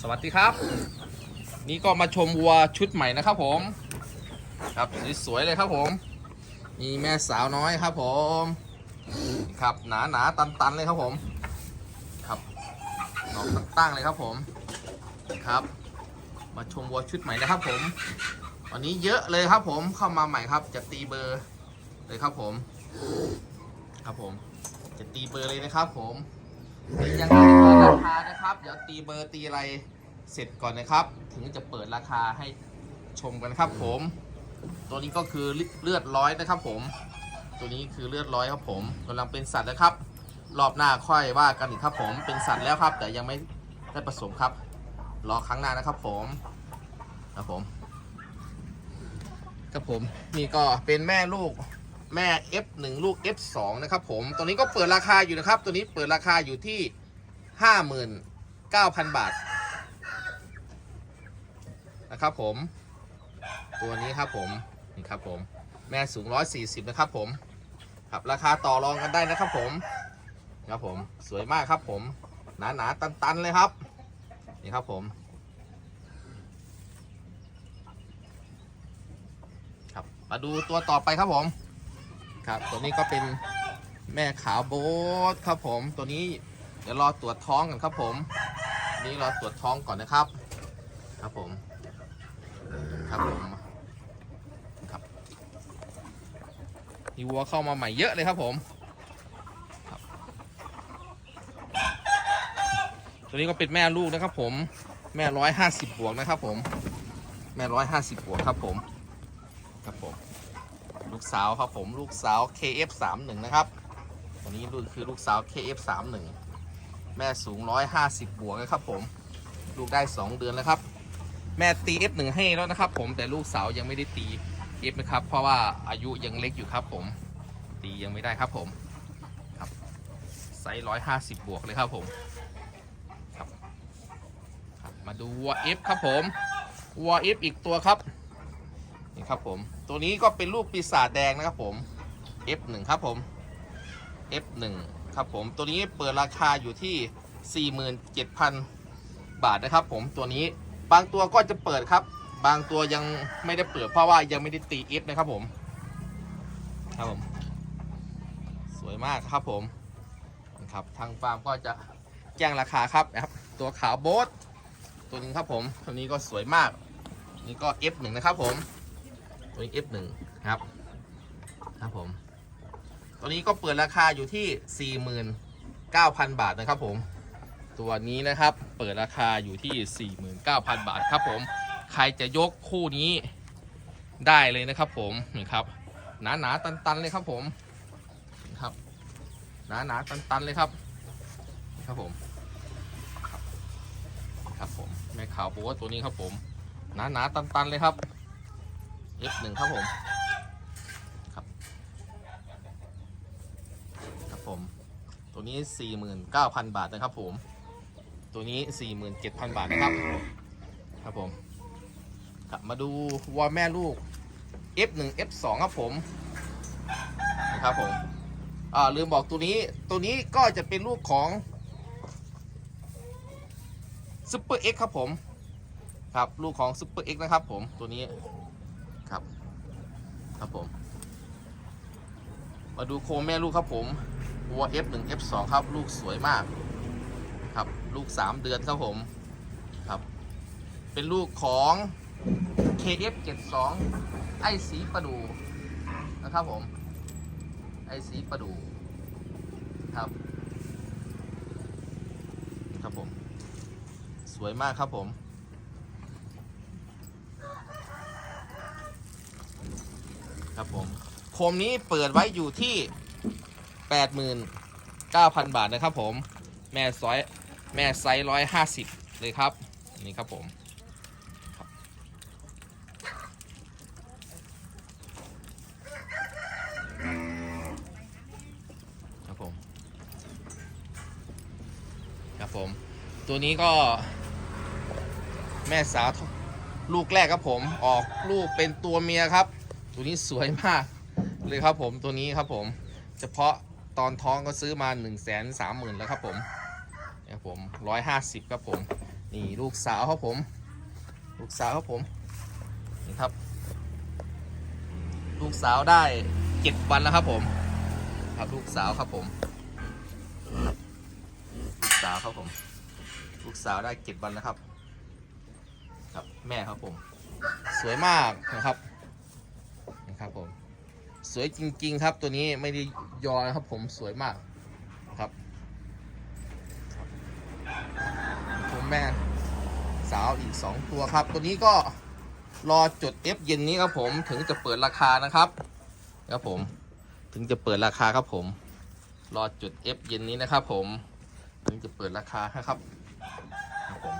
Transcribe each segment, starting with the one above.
สวัสดีครับ นี่ก็มาชมวัวชุดใหม่นะครับผม ครับสวยๆเลยครับผม มีแม่สาวน้อยครับผมครับหนาหนาๆตันเลยครับผม ครับนอกตั้งเลยครับผมครับ มาชมวัวชุดใหม่นะครับผมวันนี้เยอะเลยครับผมเข้ามาใหม่ครับ จะตีเบอร์เลยครับผม ครับผม จะตีเบอร์เลยนะครับผม ยังไม่เปิดราคานะครับ เดี๋ยวตีเบอร์ตีอะไรเสร็จก่อนนะครับ ถึงจะเปิดราคาให้ชมกันครับผม ตัวนี้ก็คือเลือดร้อยนะครับ ผม ตัวนี้คือเลือดร้อยครับผมกำลังเป็นสัตว์นะครับ รอบหน้าค่อยว่ากันอีกครับผม เป็นสัตว์แล้วครับ แต่ยังไม่ได้ผสมครับ รอครั้งหน้านะครับผมครับผมครับผมนี่ก็เป็นแม่ลูก แม่ F1 ลูก F2 นะครับผม ตัวนี้ก็เปิดราคาอยู่นะครับ ตัวนี้เปิดราคาอยู่ที่ 59,000 บาท นะครับผม ตัวนี้ครับผม นี่ครับผม แม่สูง 140 นะครับผม ครับราคาต่อรองกันได้นะครับผม ครับผม สวยมากครับผม หนาหนาๆตันๆเลยครับ นี่ครับผม ครับ มาดูตัวต่อไปครับผม ครับ ตัวนี้ก็เป็นแม่ขาวโบ๊ทครับผม ตัวนี้เดี๋ยวรอตรวจท้องกันครับผม นี่รอตรวจท้องก่อนนะครับ ครับผม ครับผมครับมีวัวเข้ามาใหม่เยอะเลยครับผมครับตัวนี้ก็เป็นแม่ลูกนะครับ ผม แม่ร้อยห้าสิบบวกนะครับ ผม แม่ร้อยห้าสิบบวกครับผม ครับผม ลูกสาวครับผมลูกสาว KF31 นะครับตัวนี้ลูกคือลูกสาว KF31 แม่สูง 150 บวกนะครับผม ลูกได้ 2 เดือนแล้วครับ แม่ตี F1 ให้แล้วนะครับผมแต่ลูกสาวยังไม่ได้ตี F นะครับ เพราะว่าอายุยังเล็กอยู่ครับผม ตียังไม่ได้ครับผมครับไซส์150 บวกเลยครับผมครับครับมาดูวัว F ครับผมวัว F อีกตัวครับ นี่ครับผม ตัวนี้ก็เป็นลูกปีศาจแดงนะครับผม F1 ครับผม F1 ครับผม ตัวนี้เปิดราคาอยู่ที่ 47,000 บาทนะครับผม ตัวนี้บางตัวก็จะเปิดครับ บางตัวยังไม่ได้เปิดเพราะว่ายังไม่ได้ตี F นะครับผม ครับผม สวยมากครับผมนะครับ ทางฟาร์มก็จะแจ้งราคาครับนะครับ ตัวขาวโบ๊ทตัวนี้ครับผม ตัวนี้ก็สวยมาก นี่ก็ F1 นะครับผม ตัวนี้ F1 ครับ ครับผม ตัวนี้ก็เปิดราคาอยู่ที่ 49,000 บาทนะครับผม ตัวนี้นะครับเปิดราคาอยู่ที่ 49,000 บาทครับผม ใครจะยกคู่นี้ได้เลยนะครับผมนี่ครับ หนาหนาๆตันๆเลยครับผมนะครับ หนาหนาๆตันๆเลยครับ ครับผมครับผมแม่ขาวโบ๊ทตัวนี้ครับผม หนาหนาๆตันๆเลยครับ F1 ครับผมครับครับผม ตัวนี้ 49,000 บาทนะครับผม ตัวนี้ 47,000 บาทนะครับ ครับผมครับมาดูวัวแม่ลูก F1 F2 ครับผมนะครับผมอ่าลืมบอกตัวนี้ตัวนี้ก็จะเป็นลูกของ Super X ครับผม ครับ ลูกของ Super X นะครับผมตัวนี้ ครับผม มาดูโคแม่ลูกครับผมวัว F1 F2 ครับ ลูกสวยมาก ครับ ลูก 3 เดือนครับผม ครับ เป็นลูกของ KF72 ไอ้สีประดูนะครับผม ไอ้สีประดูครับ ครับผม สวยมากครับผม ครับผมโคมนี้เปิดไว้อยู่ที่89,000บาทนะครับผมแม่ซอยแม่ไซส์ร้อยห้าสิบเลยครับนี่ครับผมครับครับผมครับผม ตัวนี้ก็แม่สาวลูกแรกครับผมออกลูกเป็นตัวเมียครับ ตัวนี้สวยมากเลยครับผมตัวนี้ครับผม เฉพาะตอนท้องก็ซื้อมา1นึ่งแสนสามหมื่นแล้วครับผมนะครับผมร้อยห้าสิบครับผม นี่ลูกสาวครับผม ลูกสาวครับผมนี่ครับ ลูกสาวได้เจ็ดวันแล้วครับผม ครับลูกสาวครับผมลูกสาวครับผม ลูกสาวได้เจ็ดวันแล้วครับ ครับแม่ครับผม สวยมากนะครับ ครับผม สวยจริง ๆ ครับตัวนี้ไม่ได้ยอนะครับผมสวยมากครับผมแม่สาวอีก 2 ตัวครับ ตัวนี้ก็รอจด F เย็นนี้ครับผมถึงจะเปิดราคานะครับครับผมถึงจะเปิดราคาครับผม รอจด F เย็นนี้นะครับผมถึงจะเปิดราคานะครับครับผม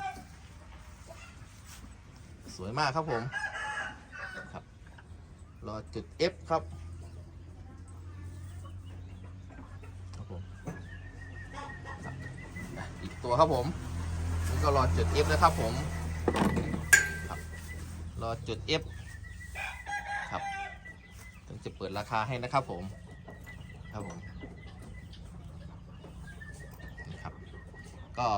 สวยมากครับผม รอจุด F ครับครับผมอีกตัวครับผมนี่ก็รอจุด F นะครับผมครับรอจุด F ครับถึงจะเปิดราคาให้นะครับผมครับผมนี่ครับก็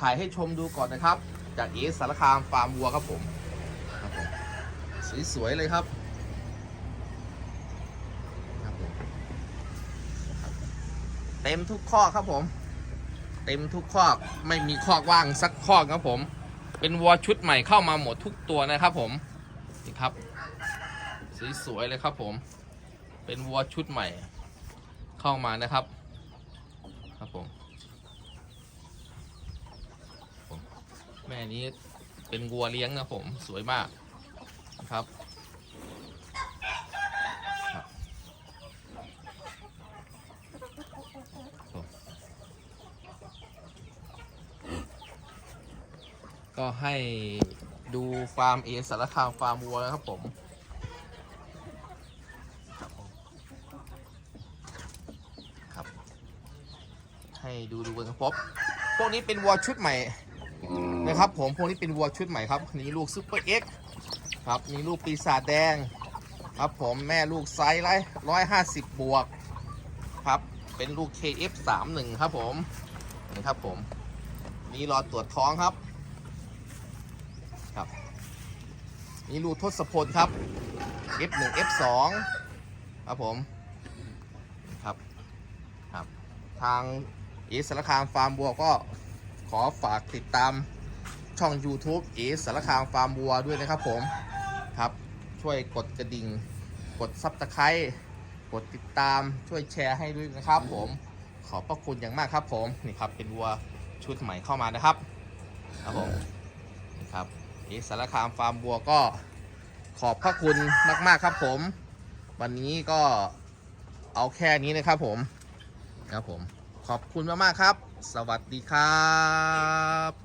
ถ่ายให้ชมดูก่อนนะครับ จากเอสสารคามฟาร์มวัวครับผม สวยๆเลยครับเต็มทุกข้อครับผม เต็มทุกข้อไม่มีข้อว่างสักข้อครับผม เป็นวัวชุดใหม่เข้ามาหมดทุกตัวนะครับผมนี่ครับสวยๆเลยครับผม เป็นวัวชุดใหม่เข้ามานะครับ ครับผมแม่นี้เป็นวัวเลี้ยงนะผมสวยมาก ครับครับ ก็ให้ดูฟาร์มเอสารคามฟาร์มวัวนะครับผมครับ ให้ดูดูกันครับผมพวกนี้เป็นวัวชุดใหม่นะครับผมพวกนี้เป็นวัวชุดใหม่ครับนี่ลูกซูเปอร์เอ็ก ครับมีลูกปีศาจแดง ครับผมแม่ลูกไซส์ไรร้อยห้าสิบบวก ครับเป็นลูก KF31 ครับผมนี่ครับผม นี่รอตรวจท้องครับครับนี่ลูกทศพลครับ F1 F2 ครับผมครับครับทางเอสารคามฟาร์มบัวก็ขอฝากติดตามช่อง YouTube เอสารคามฟาร์มวัวด้วยนะครับผม ครับ ช่วยกดกระดิ่ง กดซับสไครต์กดติดตามช่วยแชร์ให้ด้วยนะครับ ผมขอบพระคุณอย่างมากครับ ผมนี่ครับเป็นวัวชุดใหม่เข้ามานะครับครับผมนี่ครับเอสารคามฟาร์มวัวก็ขอบพระคุณมาก ๆ ครับผม วันนี้ก็เอาแค่นี้นะครับผมครับผมขอบคุณมาก ๆ ครับ สวัสดีครับ